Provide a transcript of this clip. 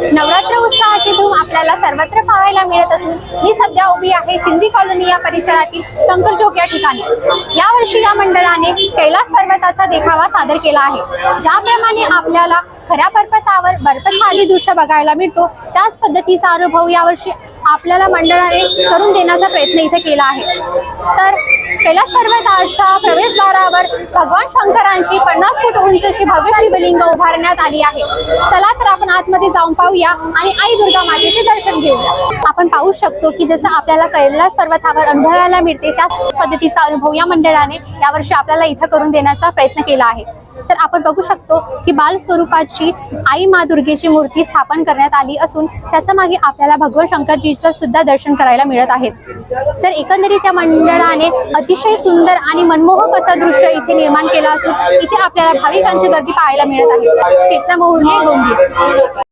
नवरात्र उत्सवाची धूम आपल्याला सर्वत्र पाहायला मिळत असून मी सध्या उभी आहे सिंधी कॉलनी या परिसरातील शंकर चौक या ठिकाणी. यावर्षी या मंडळाने कैलास पर्वताचा देखावा सादर केला आहे. ज्याप्रमाणे आपल्याला खऱ्या पर्वतावर बर्फछायादी दृश्य बघायला मिळतो त्याच पद्धतीचा अनुभव यावर्षी आपल्याला मंडळाने करून देण्याचा प्रयत्न इथे केला आहे. तर कैलास पर्वताच्या प्रवेशद्वारावर भगवान शंकरांची पन्नास फूट उंचीची भव्य शिवलिंग उभारण्यात आली आहे. चला तर आपण आतमध्ये जाऊन पाहूया आणि आई दुर्गा मातेचे दर्शन घेऊया. पाहू शकतो की जसं आपल्याला कैलास पर्वतावर अनुभवायला मिळते त्याच पद्धतीचा अनुभव या मंडळाने यावर्षी आपल्याला इथं करून देण्याचा प्रयत्न केला आहे. तर आपण बघू शकतो की बाल स्वरूपाची आई मा दुर्गेची मूर्ती स्थापन करण्यात आली असून त्याच्यामागे आपल्याला भगवान शंकरजीचं सुद्धा दर्शन करायला मिळत आहेत. तर एकंदरीत त्या मंडळाने अतिशय सुंदर आणि मनमोहक असं दृश्य इथे निर्माण केलं असून इथे आपल्याला भाविकांची गर्दी पाहायला मिळत आहे. चेतना मोहुर्ले गोंदिया.